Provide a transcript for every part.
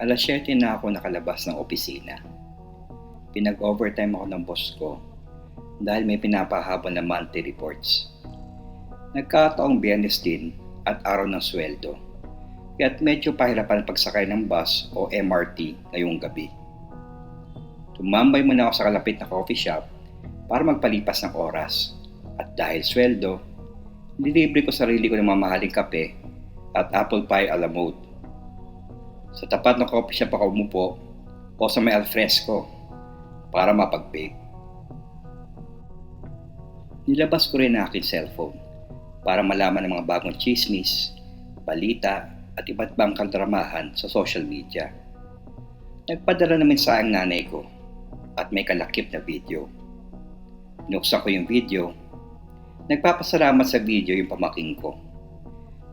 Alas 7 na ako nakalabas ng opisina. Pinag-overtime ako ng boss ko dahil may pinapahabol na monthly reports. Nagkataong biyernes din at araw ng sweldo. Kaya't medyo pahirapan pagsakay ng bus o MRT ngayong gabi. Tumambay muna ako sa kalapit na coffee shop para magpalipas ng oras at dahil sweldo, nilibre ko sarili ko ng mamahaling kape at apple pie a la mode. Sa tapat ng coffee shop ako umupo o sa may alfresco para mapag-bake. Nilabas ko rin ang aking cellphone para malaman ng mga bagong chismis, balita at iba't bang kaldramahan sa social media. Nagpadala naman sa ang nanay ko at may kalakip na video. Binuksan ko yung video. Nagpapasalamat sa video yung pamaking ko.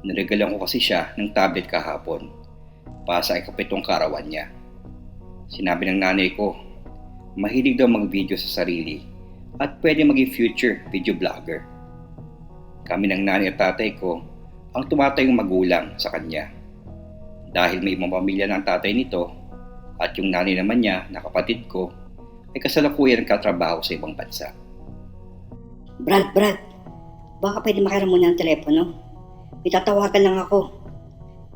Naregalan ko kasi siya ng tablet kahapon para sa ikapitong karawan niya. Sinabi ng nanay ko, mahilig daw mag-video sa sarili at pwede maging future video vlogger. Kami ng nanay at tatay ko ang tumatayong magulang sa kanya. Dahil may ibang pamilya ng tatay nito at yung nanay naman niya na kapatid ko ay kasalukuyan nagkatrabaho sa ibang bansa. Brad, Brad, baka pwede makiram muna ng telepono. May lang ako.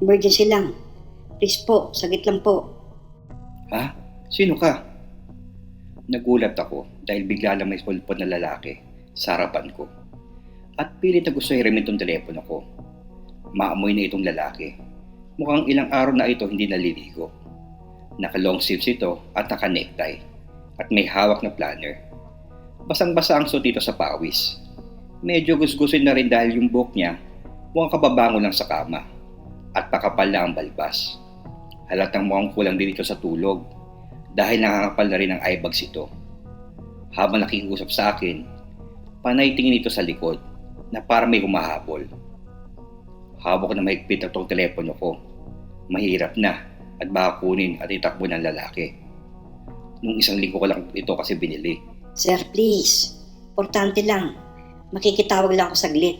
Emergency lang. Please po, sagit lang po. Ha? Sino ka? Nagulat ako dahil bigla lang may sulpot na lalaki sa harapan ko. At pilit na gusto hiramin itong telepono ko. Maamoy na itong lalaki. Mukhang ilang araw na ito hindi naliligo. Naka-long sleeves ito at naka-necktie. At may hawak na planner. Basang-basa ang suot dito sa pawis. Medyo gusgusin na rin dahil yung buhok niya mukhang kababango lang sa kama. At pakapal na ang balbas. Halatang mukhang kulang din ito sa tulog dahil nakakapal na rin ang eyebags ito. Habang nakikiusap sa akin, panay tingin ito sa likod na para may humahabol. Hawak na mahigpit ang telepono ko. Mahirap na at baka kunin at itakbo ng lalaki. Nung isang linggo ko lang ito kasi binili. Sir, please. Importante lang. Makikitawag lang ako saglit.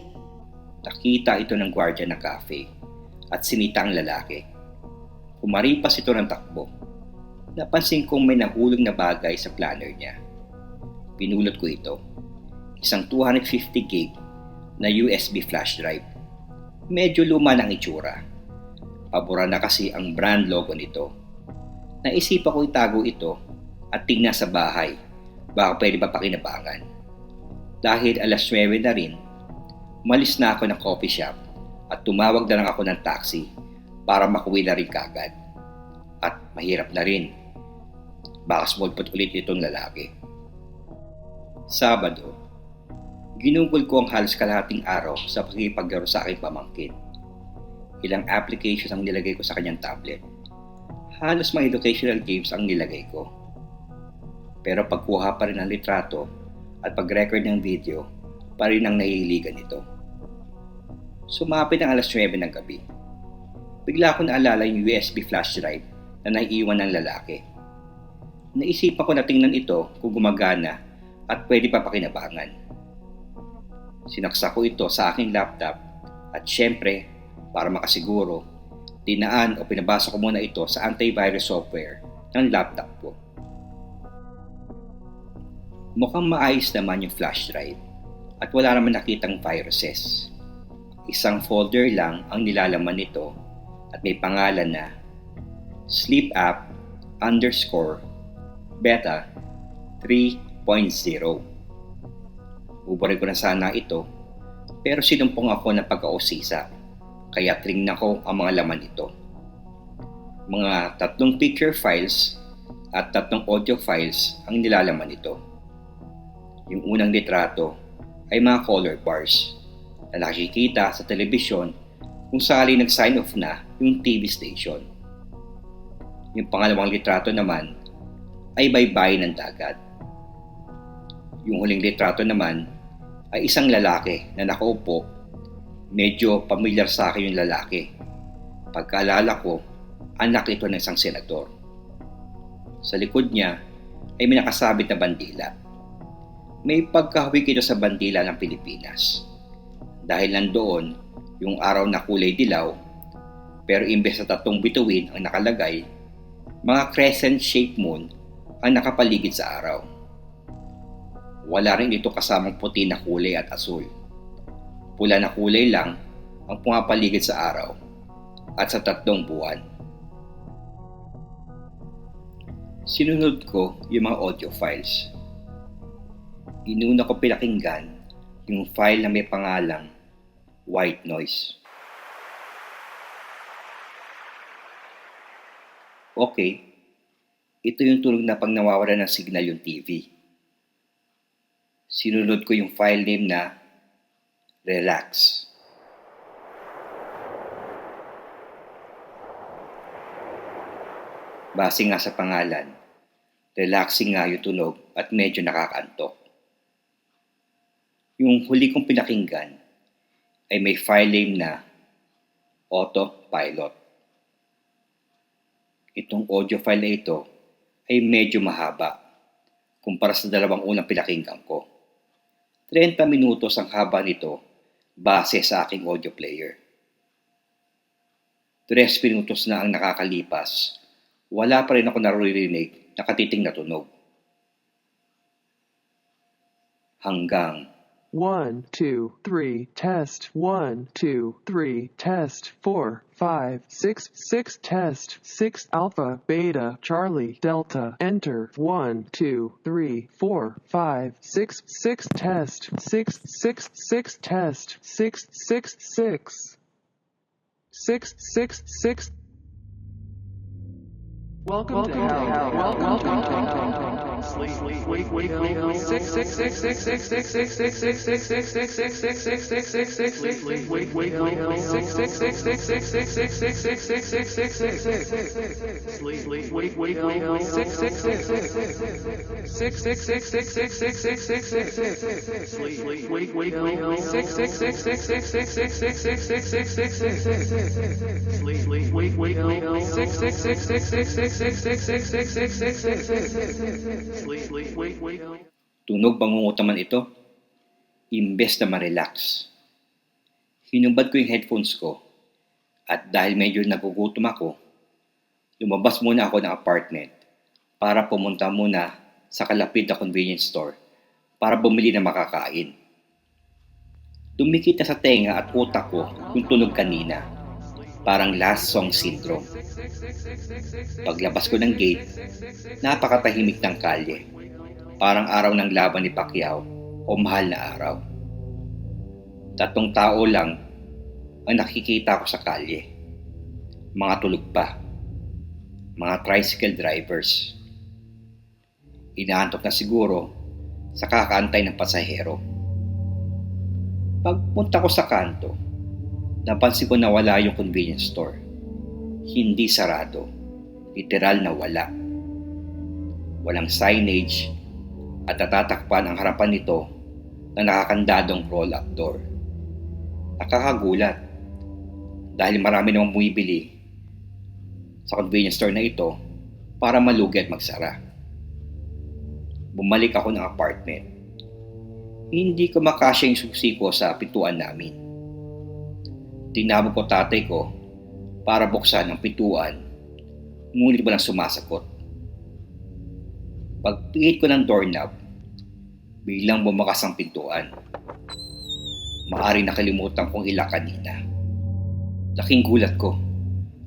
Nakita ito ng gwardiya ng cafe at sinita ang lalaki. Kumaripas ito ng takbo. Napansin kong may nahulog na bagay sa planner niya. Pinulot ko ito. Isang 250 gig na USB flash drive. Medyo luma ng itsura. Pabura na kasi ang brand logo nito. Naisipan ko itago ito at tingnan sa bahay. Baka pwede pa pakinabangan. Dahil alas 9 na rin, malis na ako ng coffee shop at tumawag na lang ako ng taxi para makuwi na rin kagad. At mahirap na rin. Baka smallpot ulit itong lalaki. Sabado, ginugol ko ang halos kalahating araw sa pakipaglaro sa aking pamangkin. Ilang applications ang nilagay ko sa kanyang tablet. Halos mga educational games ang nilagay ko. Pero pagkuha pa rin ng litrato at pag-record ng video, pa rin ang nahihiligan nito. Sumapit ang alas 9 ng gabi. Bigla ko naalala yung USB flash drive na naiiwan ng lalaki. Naisipan ko na tingnan ito kung gumagana at pwede pa pakinabangan. Sinaksa ko ito sa aking laptop at syempre, para makasiguro, dinaan o pinabasa ko muna ito sa antivirus software ng laptop ko. Mukhang maayos naman yung flash drive at wala naman nakitang viruses. Isang folder lang ang nilalaman nito at may pangalan na Sleep App underscore Beta 3.0. Uburin ko na sana ito pero sinumpong ako ng pagkausisa kaya trinignan ko ang mga laman nito. Mga tatlong picture files at tatlong audio files ang nilalaman nito. Yung unang litrato ay mga color bars na nakikita sa telebisyon kung sali nag-sign off na yung TV station. Yung pangalawang litrato naman ay baybayin ng dagat. Yung huling litrato naman ay isang lalaki na nakaupo. Medyo pamilyar sa akin yung lalaki. Pagkaalala ko, anak ito ng isang senador. Sa likod niya ay may nakasabit na bandila. May pagkahawig ito sa bandila ng Pilipinas. Dahil nandoon yung araw na kulay dilaw, pero imbes na tatlong bituin ang nakalagay, Mga crescent-shaped moon ang nakapaligid sa araw. Wala rin ito kasamang puti na kulay at asul. Pula na kulay lang ang pumapaligid sa araw at sa tatlong buwan. Sinunod ko yung mga audio files. Inuna ko pinakinggan yung file na may pangalang White Noise. Okay, ito yung tunog na pang nawawala ng signal yung TV. Sinunod ko yung file name na Relax. Base nga sa pangalan, relaxing nga yung tunog at medyo nakakaantok. Yung huli kong pinakinggan ay may file name na Autopilot. Itong audio file na ito ay medyo mahaba kumpara sa dalawang unang pinakinggan ko. 30 minutos ang haba nito base sa aking audio player. 3 minutos na ang nakakalipas, wala pa rin ako naririnig na katiting na. Hanggang One, two, three, test. One, two, three, test. Four, five, six, six, test. Six, alpha, beta, Charlie, delta, enter. One, two, three, four, five, six, six, test. Six, six, six, test. Six, six, six. Six, six, six. Welcome, to hell. Welcome, to hell. Sleep, sleep, wait, wait, wait, wait. Six, six, six, six, six, six, six, six, six, six, six, six, six, six, six, six, six, six, six, wait, wait, wait, wait. Six, six, six, six, six, six, six, six, six, six, six, six, six, six. Sleep, sleep, wait, wait, wait, wait. Six, six, six, six, six, six, six, six, six, six, six, six, six, six. Sleep, sleep, wait, wait, wait, wait. Six, six, six, six, six, six, six, six, six, six, six, six, six. Sleep, sleep, wait, wait, wait. Six, six, six, six, six, six, tunog pangungutaman ito, imbes na ma-relax. Hinubad ko yung headphones ko at dahil medyo nagugutom ako, lumabas muna ako ng apartment para pumunta muna sa kalapit na convenience store para bumili ng makakain. Dumikit na sa tenga at utak ko yung tunog kanina, parang last song syndrome. Paglabas ko ng gate, napakatahimik ng kalye. Parang araw ng laban ni Pacquiao o mahal na araw. Tatlong tao lang ang nakikita ko sa kalye. Mga tulog pa. Mga tricycle drivers. Inaantok na siguro sa kakaantay ng pasahero. Pagpunta ko sa kanto, napansin ko na wala yung convenience store. Hindi sarado. Literal na wala. Walang signage at natatakpan ang harapan nito na nakakandadong roll-up door. Nakakagulat dahil marami namang bumibili sa convenience store na ito para malugi at magsara. Bumalik ako ng apartment. Hindi ko makasya yung susi ko sa pintuan namin. Tinawag ko tatay ko para buksan ang pintuan ngunit walang sumasagot. Pagpihit ko ng doorknob, biglang bumakas ang pintuan. Maari nakalimutan kong ila kanina. Laking gulat ko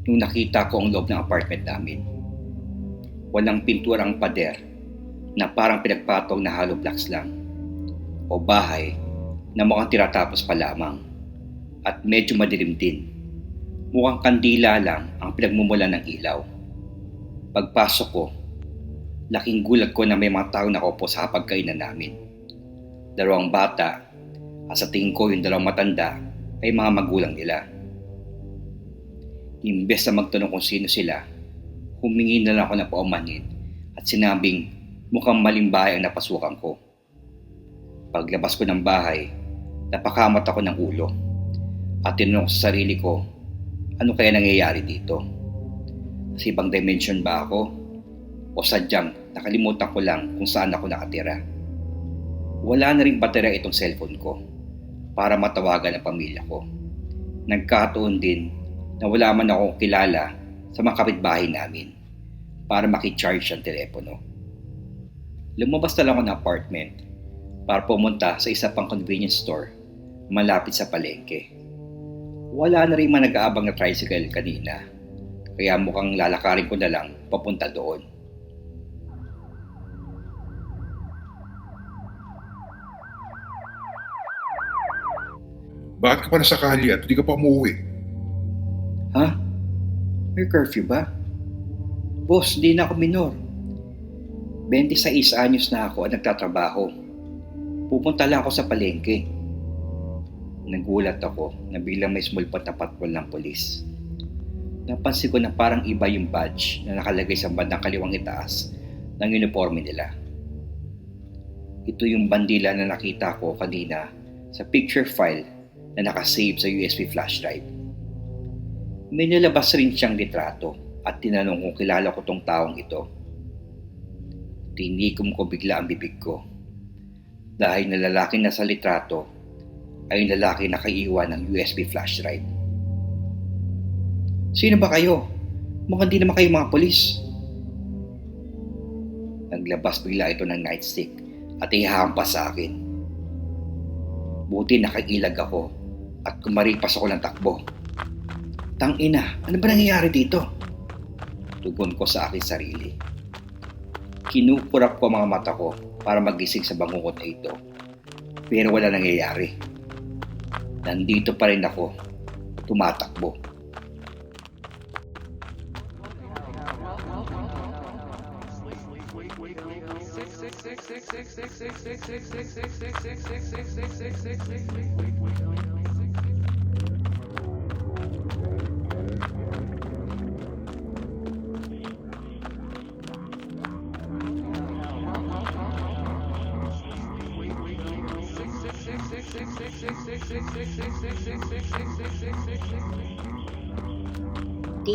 nung nakita ko ang loob ng apartment namin. Walang pintura ang pader na parang pinagpatong na hollow blocks lang. O bahay na mukhang tiratapos pa lamang at medyo madilim din. Mukhang kandila lang ang pinagmumula ng ilaw. Pagpasok ko, laking gulat ko na may mga tao nakaupo sa hapagkainan namin. Dalawang bata at sa tingin ko yung dalawang matanda ay mga magulang nila. Imbes na magtanong kung sino sila, humingi na lang ako ng paumanhin at sinabing mukhang maling bahay ang napasukan ko. Paglabas ko ng bahay, napakamot ako ng ulo at tinanong sa sarili ko, ano kaya nangyayari dito? Sa ibang dimension ba ako? O sadyang nakalimutan ko lang kung saan ako nakatira? Wala na rin baterya itong cellphone ko para matawagan ang pamilya ko. Nagkataon din na wala man akong kilala sa mga kapitbahay namin. para makicharge ang telepono. Lumabas na lang ako ng apartment para pumunta sa isa pang convenience store malapit sa palengke. Wala na rin man nag-aabang na tricycle kanina, kaya mukhang lalakarin ko na lang papunta doon. Bakit ka pa nasa kali at hindi ka pa umuwi? Ha? May curfew ba? Boss, di na ako minor. 26 anyos na ako at nagtatrabaho. Pupunta lang ako sa palengke. Nagulat ako na biglang may small pot na patrol ng polis. Napansin ko na parang iba yung badge na nakalagay sa bandang kaliwang itaas ng uniforme nila. Ito yung bandila na nakita ko kanina sa picture file na nakasave sa USB flash drive. May nilabas rin siyang litrato at tinanong kung kilala ko tong taong ito. Tinikom ko bigla ang bibig ko. Dahil na lalaki na sa litrato ay lalaki na kaiwan ng USB flash drive. Sino ba kayo? Mukhang di naman kayo mga polis. Naglabas bigla ito ng nightstick at ihahampas sa akin. Buti nakailag ako at kumaripas ako ng takbo. Tang ina, ano ba nangyayari dito? Tugon ko sa akin sarili. Kinukurap ko ang mga mata ko para magising sa bangungot na ito. Pero wala nangyayari. Nandito pa rin ako, tumatakbo.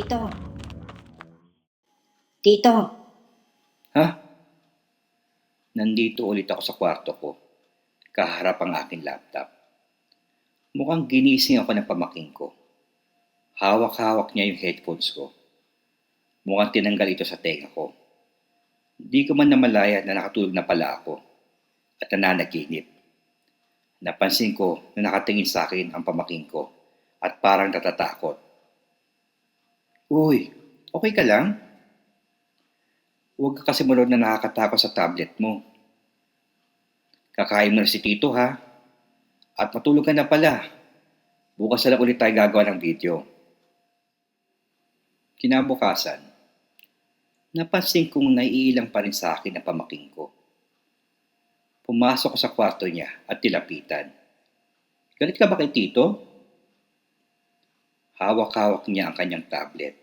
Tito. Tito. Ha? Nandito ulit ako sa kwarto ko. Kaharap ang aking laptop. Mukhang ginising ako ng pamaking ko. Hawak-hawak niya yung headphones ko. Mukhang tinanggal ito sa tenga ko. Di ko man namalaya na nakatulog na pala ako at nananaginip. Napansin ko na nakatingin sa akin ang pamaking ko at parang natatakot. Uy, okay ka lang? Huwag ka kasi mulod na nakakatakot sa tablet mo. Kakain mo na si Tito ha. At matulog ka na pala. Bukas na lang ulit tayo gagawa ng video. Kinabukasan, napansin kong naiilang pa rin sa akin ang pamaking ko. Pumasok ko sa kwarto niya at tilapitan. Galit ka ba kay Tito? Hawak-hawak niya ang kanyang tablet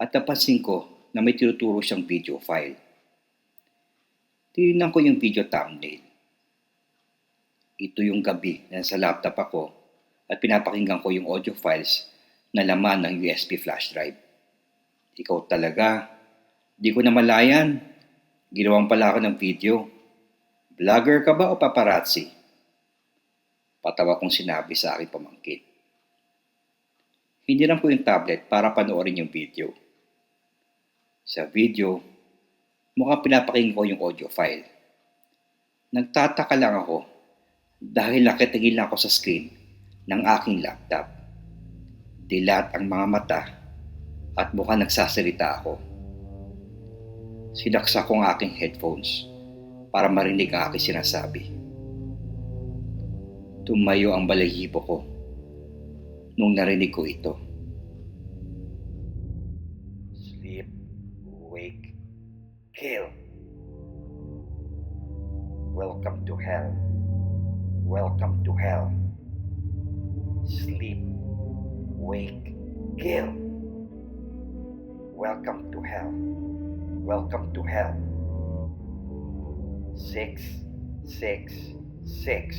at napansin ko na may tinuturo siyang video file. Tinignan ko yung video thumbnail. Ito yung gabi na sa laptop ako at pinapakinggan ko yung audio files na laman ng USB flash drive. Ikaw talaga. Di ko na malayan. Ginawan pala ako ng video. Vlogger ka ba o paparazzi? Patawa kong sinabi sa aking pamangkin. Hiniram ko yung tablet para panoorin yung video. Sa video, mukhang pinapakinggan ko yung audio file. Nagtataka lang ako dahil nakitingin lang ako sa screen ng aking laptop. Dilat ang mga mata at mukhang nagsasalita ako. Sinaksa ko ang aking headphones para marinig ang aking sinasabi. Tumayo ang balahibo ko nung narinig ko ito. Sleep, wake, kill. Welcome to hell. Welcome to hell. Sleep, wake, kill. Welcome to hell. Welcome to hell. Six, six, six.